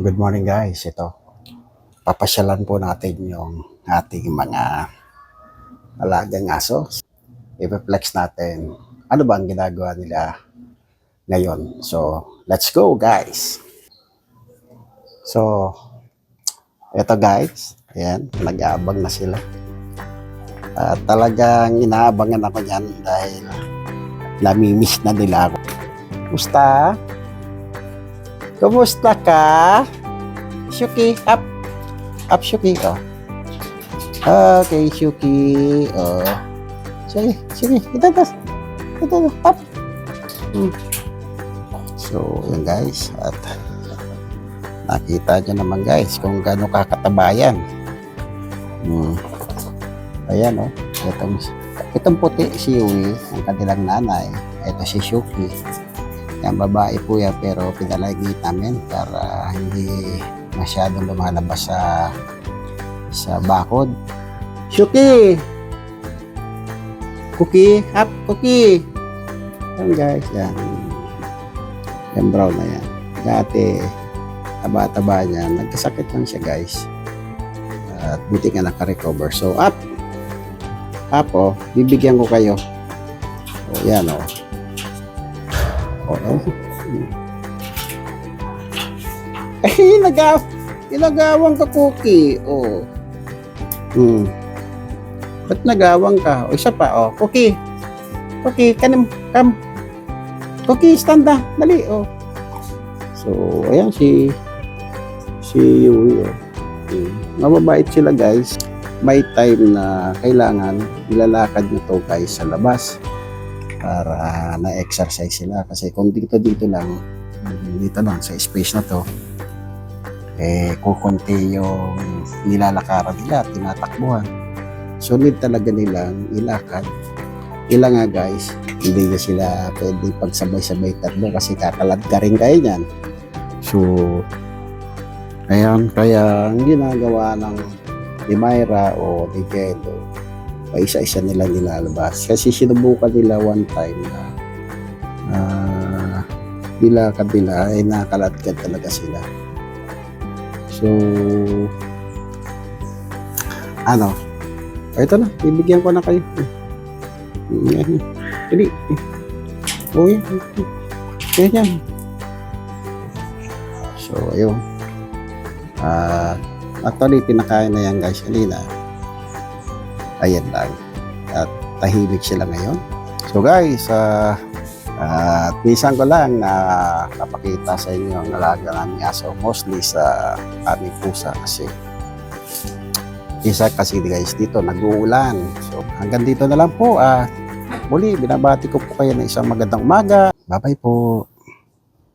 Good morning guys. Ito, papasyalan po natin yung ating mga alagang aso. I-reflex natin ano ba ang ginagawa nila ngayon. So, let's go guys. So, ito guys. Ayan, nag-aabang na sila. At talagang inaabangan ako yan dahil namimiss na nila ako. Kumusta? Kumusta ka? Shuki, up. Up, Shuki. Oh. Okay, Shuki. Oh. Sige, sige. Ito, ito. Up. Hmm. So, yun guys. At nakita nyo naman guys kung gaano kakatabayan. Hmm. Ayan, oh. Itong, itong puti si Yui, ang kanilang nanay. Ito si Shuki. Yan, babae po yan, pero pinalagit namin para hindi masyadong lumalabas sa sa bakod. Shuki! Cookie! Up! Cookie! Yan guys, yan. Yan brown na yan. Dati, taba-taba niya. Nagkasakit lang siya guys. At buti nga naka-recover. So, up! Up, oh. Bibigyan ko kayo. Oh, yan, oh. Oo. Eh, nagaw inagawang ka, Cookie. Oh. Hmm. Ba't nagawang ka? O, isa pa, oh. Cookie. Cookie, kanim, kam. Cookie, stand na. Dali, oh. So, ayan si si Yui, oh. Hmm. Mababait sila, guys. May time na kailangan ilalakad nyo to, guys, sa labas para na-exercise sila. Kasi kung dito dito lang dito lang sa space na to eh kukunti yung nilalakaran nila tinatakbuhan. So need talaga nilang ilakad. Ila nga guys hindi na sila pwede pagsabay-sabay tatlo kasi kakalad ka rin kayo niyan. So ayan kaya ang ginagawa ng ni Myra o ni Gelo pa isa-isa nila nilalabas. Kasi sinubukan nila one time na uh, nila ay nakalatgad talaga sila. So, ano, ito na, bibigyan ko na kayo. Hindi. Oh, yan. Yan yan. So, ayun. Ah, actually, pinakain na yan guys kanina ayan lang. At tahimik sila ngayon. So guys, uh, at minsan ko lang na napakita sa inyo ang alaga namin aso. Mostly sa aming pusa kasi isa kasi guys dito nag-uulan. So hanggang dito na lang po. Uh, muli, binabati ko po kayo ng isang magandang umaga. Bye-bye po.